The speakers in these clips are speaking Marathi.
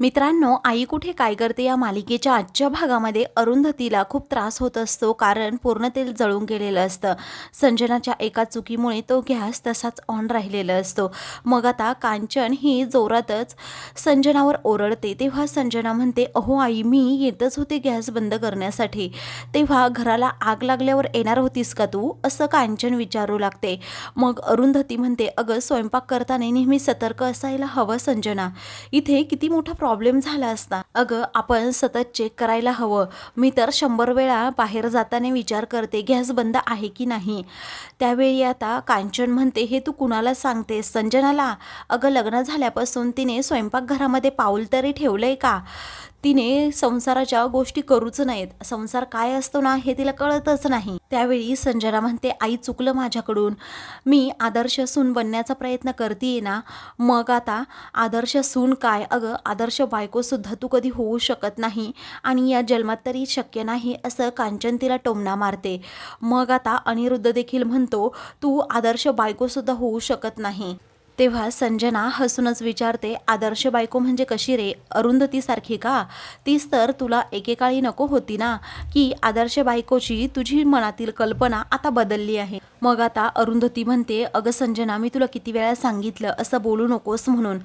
मित्रांनो आई कुठे काय करते या मालिकेच्या आजच्या भागामध्ये? अरुंधतीला खूप त्रास होत असतो कारण पूर्ण तेल जळून गेलेलं असतं. संजनाच्या एका चुकीमुळे तो गॅस तसाच ऑन राहिलेला असतो. मग आता कांचन ही जोरातच संजनावर ओरडते. तेव्हा संजना म्हणते अहो आई मी येतच होते गॅस बंद करण्यासाठी. तेव्हा घराला आग लागल्यावर येणार होतीस का तू? असं कांचन विचारू लागते. मग अरुंधती म्हणते अगं स्वयंपाक करताना नेहमी सतर्क असायला हवं संजना. इथे किती मोठा प्रॉब्लेम झाला असता. अगं आपण सतत चेक करायला हवं. मी तर शंभर वेळा बाहेर जाताना विचार करते गॅस बंद आहे की नाही? त्यावेळी आता कांचन म्हणते हे तू कुणाला सांगते संजनाला? अगं लग्न झाल्यापासून तिने स्वयंपाकघरामध्ये पाऊल तरी ठेवलं आहे का? तिने संसाराच्या गोष्टी करूच नाहीत संसार काय असतो ना हे तिला कळतच नाही. त्यावेळी संजना म्हणते आई चुकलं माझ्याकडून. मी आदर्श सून बनण्याचा प्रयत्न करते ना. मग आता आदर्श सून काय? अगं आदर्श बायकोसुद्धा तू कधी होऊ शकत नाही आणि या जन्मात तरी शक्य नाही असं कांचन तिला टोमणा मारते. मग आता अनिरुद्ध देखील म्हणतो तू आदर्श बायकोसुद्धा होऊ शकत नाही. तेव्हा संजना हसूनच विचारते आदर्श बायको म्हणजे कशी रे? अरुंधतीसारखी का? तीच तर तुला एकेकाळी नको होती ना की आदर्श बायकोची तुझी मनातील कल्पना आता बदलली आहे. मग आता अरुंधती म्हणते अगं संजना मी तुला किती वेळा सांगितलं असं बोलू नकोस म्हणून.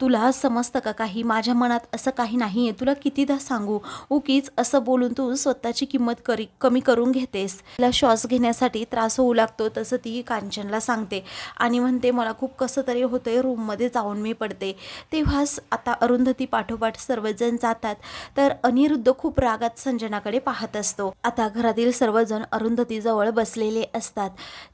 तुला समजतं का काही? माझ्या मनात असं काही नाही आहे तुला कितीदा सांगू? उकीच असं बोलून तू स्वतःची किंमत करी कमी करून घेतेस. तिला श्वास घेण्यासाठी त्रास होऊ लागतो तसं ती कांचनला सांगते. आणि म्हणते मला खूप कसं तरी होतंय रूममध्ये जाऊन मी पडते. तेव्हाच आता अरुंधती पाठोपाठ सर्वजण जातात. तर अनिरुद्ध खूप रागात संजनाकडे पाहत असतो. आता घरातील सर्वजण अरुंधतीजवळ बसलेले असतात.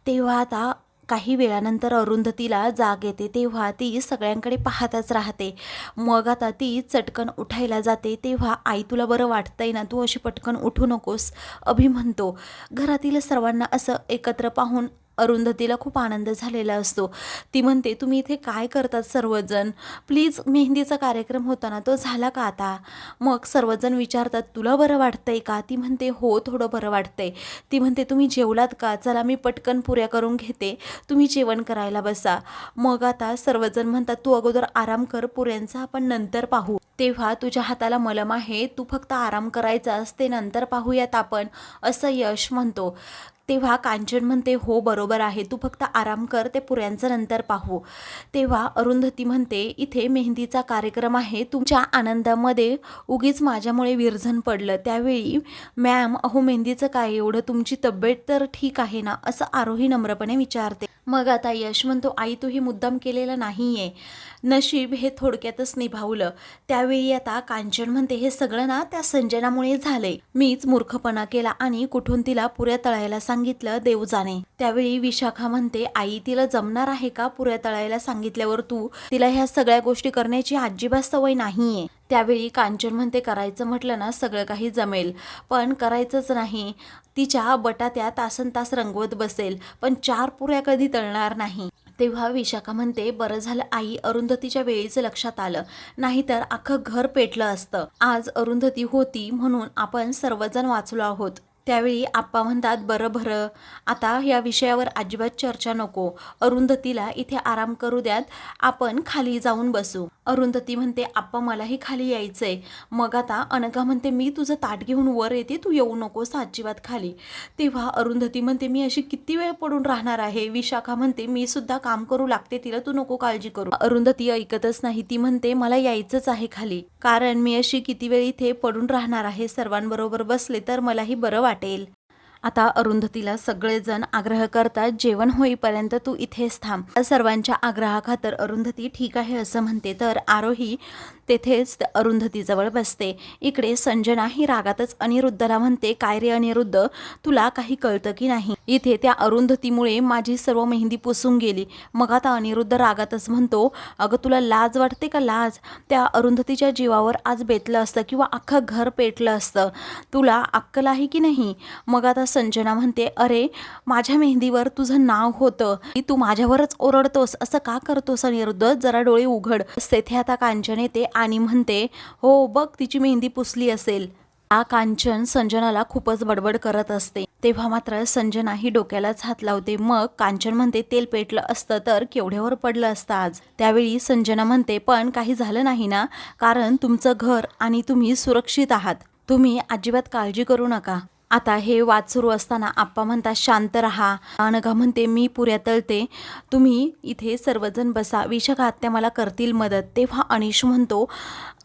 तेव्हा आता काही वेळानंतर अरुंधतीला जाग येते. तेव्हा ती सगळ्यांकडे पाहतच राहते. मग आता ती चटकन उठायला जाते. तेव्हा आई तुला बरं वाटतंय ना? तू अशी पटकन उठू नकोस अभि म्हणतो. घरातील सर्वांना असं एकत्र पाहून अरुंधतीला खूप आनंद झालेला असतो. ती म्हणते तुम्ही इथे काय करतात सर्वजण? प्लीज मेहंदीचा कार्यक्रम होता ना तो झाला का आता? मग सर्वजण विचारतात तुला बरं वाटतंय का? ती म्हणते हो थोडं बरं वाटतंय. ती म्हणते तुम्ही जेवलात का? चला मी पटकन पुऱ्या करून घेते. तुम्ही जेवण करायला बसा. मग आता सर्वजण म्हणतात तू अगोदर आराम कर पुऱ्यांचा आपण नंतर पाहू. तेव्हा तुझ्या हाताला मलम आहे तू फक्त आराम करायचास ते नंतर पाहूयात आपण असं यश म्हणतो. तेव्हा कांचन म्हणते हो बरोबर आहे तू फक्त आराम कर ते पुऱ्यांचं नंतर पाहू. तेव्हा अरुंधती म्हणते इथे मेहंदीचा कार्यक्रम आहे तुमच्या आनंदामध्ये उगीच माझ्यामुळे विरझन पडलं. त्यावेळी मॅम अहो मेहंदीचं काय एवढं तुमची तब्येत तर ठीक आहे ना? असं आरोही नम्रपणे विचारते. मग आता यश म्हणतो आई तू हे मुद्दाम केलेलं नाही आहे नशीब हे थोडक्यातच निभावलं. त्यावेळी आता कांचन म्हणते हे सगळं ना त्या संजनामुळे झाले मीच मूर्खपणा केला आणि कुठून तिला पुऱ्या तळायला सांगितलं देवजाने. त्यावेळी विशाखा म्हणते आई तिला जमणार आहे का पुऱ्या तळायला सांगितल्यावर तू? तिला ह्या सगळ्या गोष्टी करण्याची अजिबात सवय नाहीये. त्यावेळी कांचन म्हणते करायचं म्हटलं ना सगळं काही जमेल. पण करायचंच नाही. तिच्या बटात्या तासन तास रंगवत बसेल. पण चार पुऱ्या कधी तळणार नाही? तेव्हा विशाखा म्हणते बरं झालं आई अरुंधतीच्या वेळीच लक्षात आलं. नाहीतर अख्खं घर पेटलं असतं. आज अरुंधती होती म्हणून आपण सर्वजण वाचलो आहोत. त्यावेळी आप्पा म्हणतात बरं बरं. आता या विषयावर अजिबात चर्चा नको. अरुंधतीला इथे आराम करू द्यात. आपण खाली जाऊन बसू. अरुंधती म्हणते आप्पा मलाही खाली यायचंय. मग आता अनघा म्हणते मी तुझं ताट घेऊन वर येते. तू येऊ नकोस अजिबात खाली. तेव्हा अरुंधती म्हणते मी अशी किती वेळ पडून राहणार आहे? विशाखा म्हणते मी सुद्धा काम करू लागते. तिला तू नको काळजी करू. अरुंधती ऐकतच नाही. ती म्हणते मला यायचंच आहे खाली. कारण मी अशी किती वेळ इथे पडून राहणार आहे? सर्वांबरोबर बसले तर मलाही बरं वाटतं. वाटेल. आता अरुंधतीला सगळेजण आग्रह करतात जेवण होईपर्यंत तू इथेच थांब. सर्वांच्या आग्रहाखातर अरुंधती ठीक आहे असं म्हणते तर आरोही तेथेच अरुंधतीजवळ बसते. इकडे संजना ही रागातच अनिरुद्धला म्हणते काय रे अनिरुद्ध तुला काही कळतं की नाही? इथे त्या अरुंधतीमुळे माझी सर्व मेहंदी पुसून गेली. मग आता अनिरुद्ध रागातच म्हणतो अगं तुला लाज वाटते का लाज? त्या अरुंधतीच्या जीवावर आज बेतलं असतं किंवा अख्खं घर पेटलं असतं. तुला अक्कल आहे की नाही? मग आता संजना म्हणते अरे माझ्या मेहंदीवर तुझं नाव होतं. की तू माझ्यावरच ओरडतोस. असं का करतोस अनिरुद्ध? जरा डोळे उघड. तेथे आता कांचन येते आणि म्हणते हो बघ तिची मेहंदी पुसली असेल. आ कांचन संजनाला खूपच बडबड करत असते. तेव्हा मात्र संजना ही डोक्यालाच हात लावते. मग कांचन म्हणते तेल पेटलं असतं तर केवढ्यावर पडलं असतं आज? त्यावेळी संजना म्हणते पण काही झालं नाही ना? कारण तुमचं घर आणि तुम्ही सुरक्षित आहात. तुम्ही अजिबात काळजी करू नका. आता हे वाद सुरू असताना आप्पा म्हणतात शांत रहा. अनघा म्हणते मी पुऱ्या तळते. तुम्ही इथे सर्वजण बसा. विशाखा आत्या मला करतील मदत. तेव्हा अनिश म्हणतो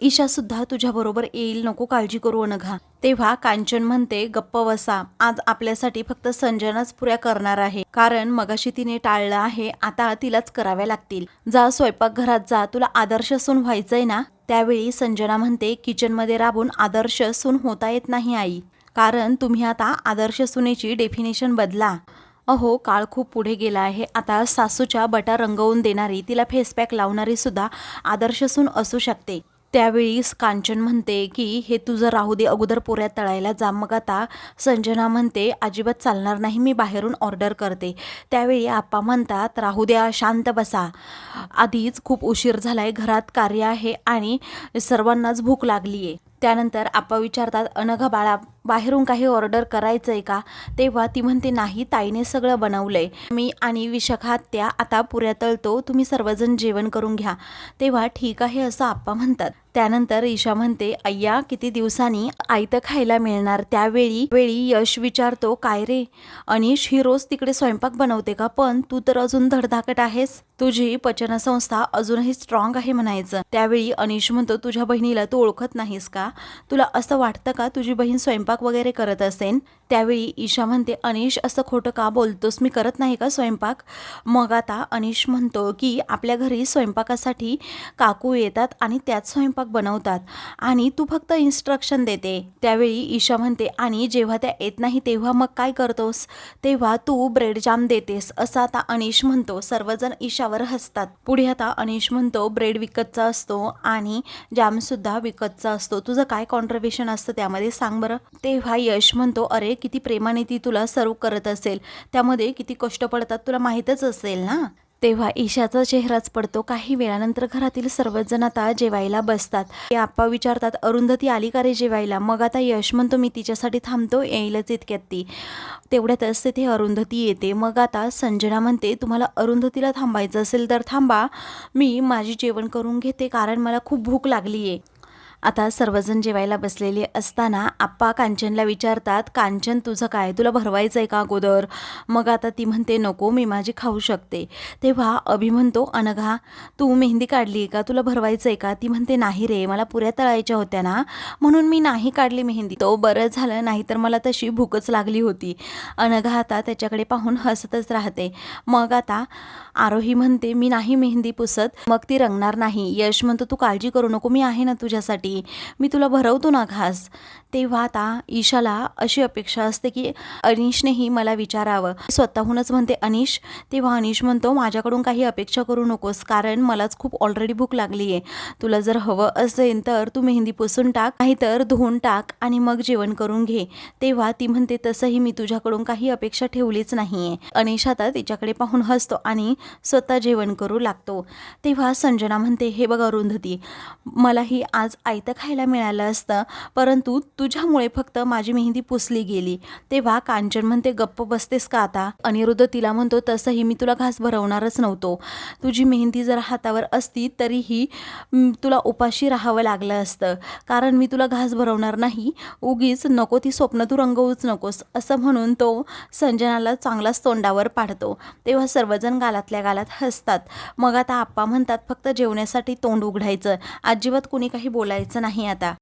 ईशासुद्धा तुझ्याबरोबर येईल नको काळजी करू अनघा. तेव्हा कांचन म्हणते गप्प बसा. आज आपल्यासाठी फक्त संजनाच पुऱ्या करणार आहे. कारण मगाशी तिने टाळलं आहे आता तिलाच कराव्या लागतील. जा स्वयंपाकघरात जा. तुला आदर्श सून व्हायचंय ना? त्यावेळी संजना म्हणते किचनमध्ये राबून आदर्श सून होता येत नाही आई. कारण तुम्ही आता आदर्श सुनेची डेफिनेशन बदला. अहो काळ खूप पुढे गेला आहे. आता सासूच्या बटा रंगवून देणारी तिला फेसपॅक लावणारी सुद्धा आदर्श सून असू शकते. त्यावेळी कांचन म्हणते की हे तुझं राहू दे अगोदर पोऱ्यात तळायला जा मग आता संजना म्हणते अजिबात चालणार नाही मी बाहेरून ऑर्डर करते. त्यावेळी आप्पा म्हणतात राहू द्या शांत बसा. आधीच खूप उशीर झाला आहे घरात कार्य आहे आणि सर्वांनाच भूक लागली आहे त्यानंतर आप्पा विचारतात अनघ बाळा बाहेरून काही ऑर्डर करायचं आहे का? तेव्हा ती म्हणते नाही ताईने सगळं बनवलंय. मी आणि विशाखा त्या आता पुऱ्या तळतो. तुम्ही सर्वजण जेवण करून घ्या. तेव्हा ठीक आहे असं आप्पा म्हणतात. त्यानंतर ईशा म्हणते अय्या किती दिवसांनी आयतं खायला मिळणार. त्यावेळी वेळी यश विचारतो काय रे? अनिश ही रोज तिकडे स्वयंपाक बनवते का? पण तू तर अजून धडधाकट आहेस. तुझी पचनसंस्था अजूनही स्ट्रॉंग आहे म्हणायचं. त्यावेळी अनिश म्हणतो तुझ्या बहिणीला तू ओळखत नाहीस का? तुला असं वाटतं का? तुझी बहीण स्वयंपाक वगैरे करत असेन त्यावेळी ईशा म्हणते अनिश असं खोटं का बोलतोस? मी करत नाही का स्वयंपाक? मग आता अनिश म्हणतो की आपल्या घरी स्वयंपाकासाठी काकू येतात आणि त्यात स्वयंपाक बनवतात आणि तू फक्त इन्स्ट्रक्शन देते. त्यावेळी ईशा म्हणते आणि जेव्हा त्या येत नाही तेव्हा मग काय करतोस? तेव्हा तू ब्रेड जाम देतेस असं आता अनिश म्हणतो. सर्वजण ईशावर हसतात. पुढे आता अनिश म्हणतो ब्रेड विकतचा असतो आणि जामसुद्धा विकतचा असतो. तुझं काय कॉन्ट्रिब्युशन असतं त्यामध्ये? सांग बरं. तेव्हा यश म्हणतो अरे किती प्रेमाने ती तुला सर्व करत असेल. त्यामध्ये किती कष्ट पडतात तुला माहीतच असेल ना? तेव्हा ईशाचा चेहराच पडतो. काही वेळानंतर घरातील सर्वजण आता जेवायला बसतात. ते आप्पा विचारतात अरुंधती आली का रे जेवायला? मग आता यश म्हणतो मी तिच्यासाठी थांबतो येईलच इतक्यात ती. तेवढ्यातच तिथे अरुंधती येते. मग आता संजना म्हणते तुम्हाला अरुंधतीला थांबायचं असेल तर थांबा. मी माझी जेवण करून घेते कारण मला खूप भूक लागली आहे आता सर्वजण जेवायला बसलेले असताना आप्पा कांचनला विचारतात कांचन तुझं काय? तुला भरवायचं आहे का अगोदर? मग आता ती म्हणते नको मी माझी खाऊ शकते. तेव्हा अभि म्हणतो अनघा तू मेहंदी काढली का? तुला भरवायचं आहे का? ती म्हणते नाही रे मला पुऱ्या तळायच्या होत्या ना म्हणून मी नाही काढली मेहंदी. तो बरं झालं नाही तर मला तशी भूकच लागली होती. अनघा आता त्याच्याकडे पाहून हसतच राहते. मग आता आरोही म्हणते मी नाही मेहंदी पुसत. मग ती रंगणार नाही. यश म्हणतो तू काळजी करू नको मी आहे ना तुझ्यासाठी. मी तुला भरवतो ना घास. तेव्हा आता ईशाला अशी अपेक्षा असते की अनिशनेही मला विचारावं. स्वतःहूनच म्हणते अनिश तेव्हा अनिश म्हणतो माझ्याकडून काही अपेक्षा करू नकोस कारण मलाच खूप ऑलरेडी भूक लागली आहे तुला जर हवं असेल तर तू मेहंदी पुसून टाक नाहीतर धुवून टाक आणि मग जेवण करून घे. तेव्हा ती म्हणते तसंही मी तुझ्याकडून काही अपेक्षा ठेवलीच नाही आहे अनिश आता तिच्याकडे पाहून हसतो आणि स्वतः जेवण करू लागतो. तेव्हा संजना म्हणते हे बघ अरुंधती मलाही आज आयतं खायला मिळालं असतं. परंतु तुझ्यामुळे फक्त माझी मेहंदी पुसली गेली. तेव्हा कांचन म्हणते गप्प बसतेस का आता? अनिरुद्ध तिला म्हणतो तसंही मी तुला घास भरवणारच नव्हतो. तुझी मेहंदी जर हातावर असती तरीही तुला उपाशी राहावं लागलं असतं. कारण मी तुला घास भरवणार नाही. उगीच नको ती स्वप्न तू रंगवूच नकोस. असं म्हणून तो संजनाला चांगलाच तोंडावर पाडतो. तेव्हा सर्वजण गालातल्या गालात हसतात. मग आता आप्पा म्हणतात फक्त जेवण्यासाठी तोंड उघडायचं. अजिबात कुणी काही बोलायचं नाही आता.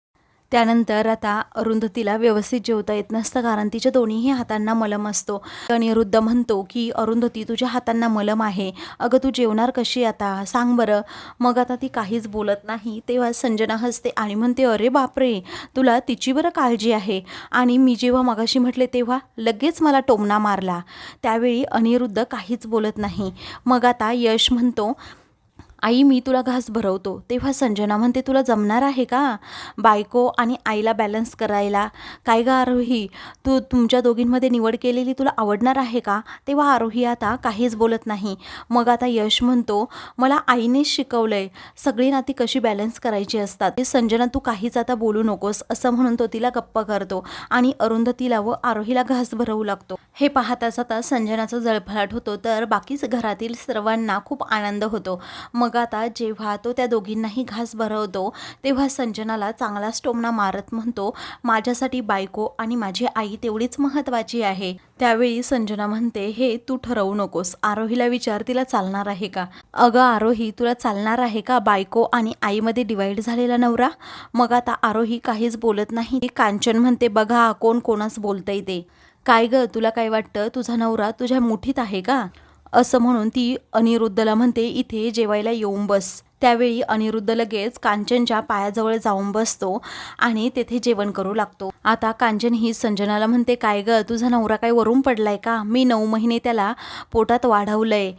त्यानंतर आता अरुंधतीला व्यवस्थित जेवता येत नसतं कारण तिच्या दोन्हीही हातांना मलम असतो. अनिरुद्ध म्हणतो की अरुंधती तुझ्या हातांना मलम आहे. अगं तू जेवणार कशी आता? सांग बरं. मग आता ती काहीच बोलत नाही. तेव्हा संजना हसते आणि म्हणते अरे बापरे! तुला तिची बरं काळजी आहे. आणि मी जेव्हा मगाशी म्हटले तेव्हा लगेच मला टोमणा मारला. त्यावेळी अनिरुद्ध काहीच बोलत नाही. मग आता यश म्हणतो आई मी तुला घास भरवतो. तेव्हा संजना म्हणते तुला जमणार आहे का? बायको आणि आईला बॅलन्स करायला. काय ग आरोही? तू तुमच्या दोघींमध्ये निवड केलेली तुला आवडणार आहे का? तेव्हा आरोही आता काहीच बोलत नाही. मग आता यश म्हणतो मला आईनेच शिकवलंय. सगळी नाती कशी बॅलन्स करायची असतात? ते संजना तू काहीच आता बोलू नकोस. असं म्हणून तो तिला गप्प करतो आणि अरुंधतीला व आरोहीला घास भरवू लागतो. हे पाहताच आता संजनाचा जळफळाट होतो तर बाकीच घरातील सर्वांना खूप आनंद होतो. मग आता जेव्हा तो त्या दोघींनाही घास भरवतो तेव्हा संजनाला चांगला स्टोमना मारत म्हणतो माझ्यासाठी बायको आणि माझी आई तेवढीच महत्त्वाची आहे. त्यावेळी संजना म्हणते हे तू ठरवू नकोस आरोहीला विचार तिला चालणार आहे का? अगं आरोही तुला चालणार आहे का बायको आणि आईमध्ये डिवाईड झालेला नवरा? मग आता आरोही काहीच बोलत नाही. कांचन म्हणते बघा कोण कोणास बोलतंय ते. काय ग तुला काय वाटतं? तुझा नवरा तुझ्या मुठीत आहे का? असं म्हणून ती अनिरुद्धला म्हणते इथे जेवायला येऊन बस. त्यावेळी अनिरुद्ध लगेच कांचनच्या पायाजवळ जाऊन बसतो आणि तेथे जेवण करू लागतो. आता कांचन ही संजनाला म्हणते काय ग तुझा नवरा काय वरून पडलाय का? मी नऊ महिने त्याला पोटात वाढवलंय.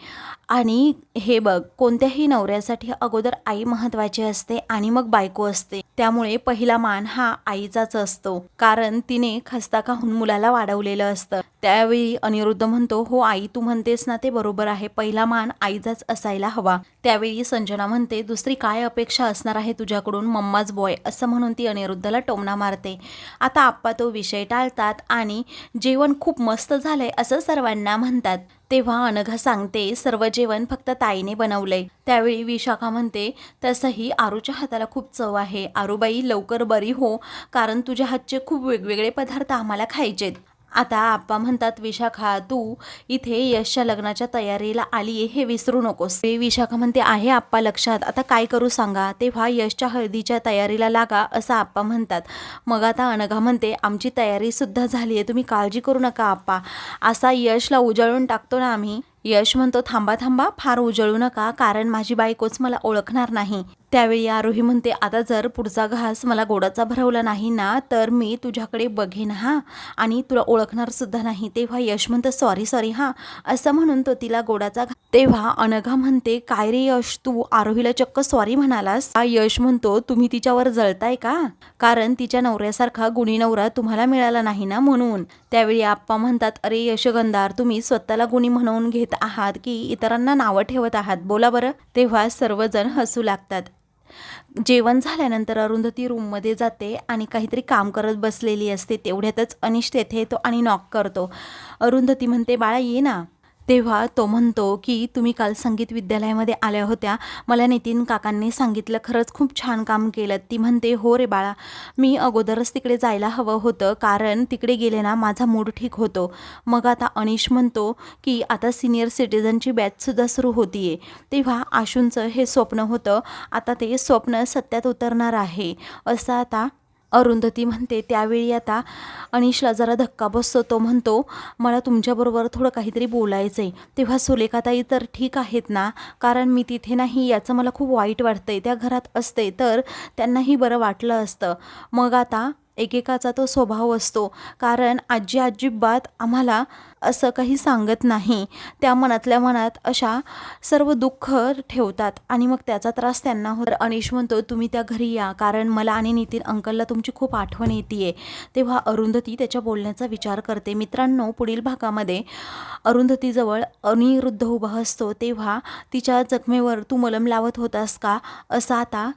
आणि हे बघ कोणत्याही नवऱ्यासाठी अगोदर आई महत्वाची असते आणि मग बायको असते. त्यामुळे पहिला मान हा आईचाच असतो. कारण तिने खस्ता खाहून मुलाला वाढवलेलं असतं. त्यावेळी अनिरुद्ध म्हणतो हो आई तू म्हणतेस ना ते बरोबर आहे. पहिला मान आईचाच असायला हवा. त्यावेळी संजना म्हणते दुसरी काय अपेक्षा असणार आहे तुझ्याकडून मम्माज बॉय असं म्हणून ती अनिरुद्धला टोमणा मारते. आता आप्पा तो विषय टाळतात आणि जेवण खूप मस्त झालंय असं सर्वांना म्हणतात. तेव्हा अनघा सांगते सर्व जेवण फक्त ताईने बनवलंय. त्यावेळी विशाखा म्हणते तसंही आरूच्या हाताला खूप चव आहे. आरूबाई लवकर बरी हो कारण तुझ्या हातचे खूप वेगवेगळे पदार्थ आम्हाला खायचेत. आता आप्पा म्हणतात विशाखा तू इथे यशच्या लग्नाच्या तयारीला आली हे विसरू नकोस. ते विशाखा म्हणते आहे आप्पा लक्षात. आता काय करू सांगा? तेव्हा यशच्या हळदीच्या तयारीला लागा असं आप्पा म्हणतात. मग आता अनघा म्हणते आमची तयारी सुद्धा झाली आहे. तुम्ही काळजी करू नका आप्पा. असा यशला उजळून टाकतो ना आम्ही. यश म्हणतो थांबा थांबा. फार उजळू नका. कारण माझी बायकोच मला ओळखणार नाही. त्यावेळी आरोही म्हणते आता जर पुढचा घास मला गोडाचा भरवला नाही ना तर मी तुझ्याकडे बघेन हा. आणि तुला ओळखणार सुद्धा नाही. तेव्हा यश म्हणतं सॉरी सॉरी हा. असं म्हणून तो तिला गोडाचा घा तेव्हा अनघा म्हणते काय रे यश तू आरोहीला चक्क सॉरी म्हणालास? हा यश म्हणतो तुम्ही तिच्यावर जळताय का? कारण तिच्या नवऱ्यासारखा गुणी नवरा तुम्हाला मिळाला नाही ना म्हणून. त्यावेळी आप्पा म्हणतात अरे यशगंधार तुम्ही स्वतःला गुणी म्हणवून घेत आहात की इतरांना नावं ठेवत आहात? बोला बरं. तेव्हा सर्वजण हसू लागतात. जेवण झाल्यानंतर अरुंधती रूममध्ये जाते आणि काहीतरी काम करत बसलेली असते तेवढ्यातच अनिश तेथे येतो आणि नॉक करतो. अरुंधती म्हणते बाळा ये ना. तेव्हा तो म्हणतो की तुम्ही काल संगीत विद्यालयामध्ये आल्या होत्या. मला नितीन काकांनी सांगितलं खरंच खूप छान काम केलं. ती म्हणते हो रे बाळा मी अगोदरच तिकडे जायला हवं होतं कारण तिकडे गेले ना माझा मूड ठीक होतो. मग आता अनिश म्हणतो की आता सिनियर सिटीजनची बॅचसुद्धा सुरू होती आहे तेव्हा आशूंचं हे स्वप्न होतं. आता ते स्वप्न सत्यात उतरणार आहे. असं आता अरुंधती म्हणते त्यावेळी आता अनिशला जरा धक्का बसतो तो म्हणतो मला तुमच्याबरोबर थोडं काहीतरी बोलायचं आहे तेव्हा सुलेखाताई तर ठीक आहेत ना? कारण मी तिथे नाही याचं मला खूप वाईट वाटतंय. त्या घरात असते तर त्यांनाही बरं वाटलं असतं. मग आता एकेकाचा तो स्वभाव असतो. कारण आजी अजिबात आम्हाला असं काही सांगत नाही. त्या मनातल्या मनात अशा सर्व दुःख ठेवतात आणि मग त्याचा त्रास त्यांना होतो. अनिश म्हणतो तुम्ही त्या घरी या कारण मला आणि नितीन अंकलला तुमची खूप आठवण येते तेव्हा अरुंधती त्याच्या बोलण्याचा विचार करते. मित्रांनो पुढील भागामध्ये अरुंधतीजवळ अनिरुद्ध उभा असतो. तेव्हा तिच्या जखमेवर तू मलम लावत होतास का? असं आता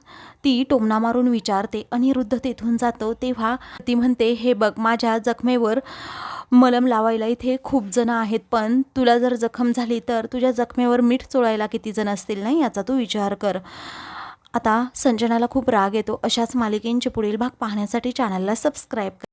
ती टोमणा मारून विचारते. अनिरुद्ध तेथून जातो. तेव्हा ती म्हणते हे बघ माझ्या जखमेवर मलम लावायला इथे खूप जण आहेत पण तुला जर जखम झाली तर तुझ्या जखमेवर मीठ चोळायला किती जण असतील नाही याचा तू विचार कर. आता संजनाला खूप राग येतो अशाच मालिकेंचे पुढील भाग पाहण्यासाठी चॅनलला सबस्क्राईब कर.